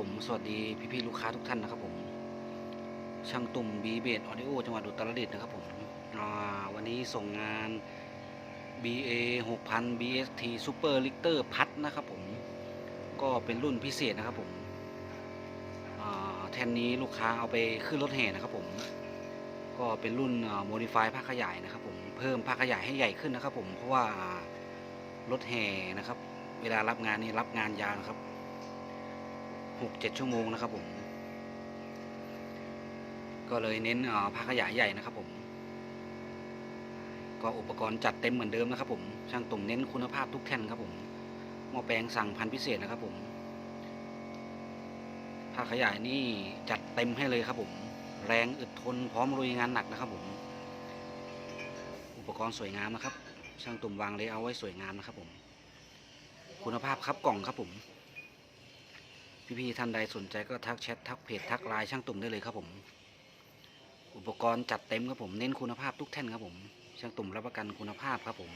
ผมสวัสดีพี่ๆลูกค้าทุกท่านนะครับผมช่างตุ่มบีเบดออดิโอจังหวัดอุตรดิตถ์นะครับผมวันนี้ส่งงาน BA 6000 BST Super l i c t e r พัดนะครับผมก็เป็นรุ่นพิเศษนะครับผมแทนนี้ลูกค้าเอาไปขึ้นรถแห่นะครับผมก็เป็นรุ่นโมดิฟายภาคขยายนะครับผมเพิ่มภาคขยายให้ใหญ่ขึ้นนะครับผมเพราะว่ารถแห่นะครับ เวลารับงานนี่รับงานยาวนะครับ หกเจ็ดชั่วโมงนะครับผม ก็เลยเน้นเอ่อภาขยายใหญ่นะครับผม ก็อุปกรณ์จัดเต็มเหมือนเดิมนะครับผม ช่างตุ่มเน้นคุณภาพทุกแท่นครับผม หม้อแปลงสั่งพันพิเศษนะครับผมภาขยายนี่จัดเต็มให้เลยครับผม แรงอึดทนพร้อมลุยงานหนักนะครับผม อุปกรณ์สวยงามนะครับ ช่างตุ่มวางเลยเอาไว้สวยงามนะครับผม คุณภาพครับกล่องครับผม พี่ๆท่านใดสนใจก็ทักแชททักเพจทักไลน์ช่างตุ่มได้เลยครับผม อุปกรณ์จัดเต็มครับผมเน้นคุณภาพทุกแท่นครับผม ช่างตุ่มรับประกันคุณภาพครับผม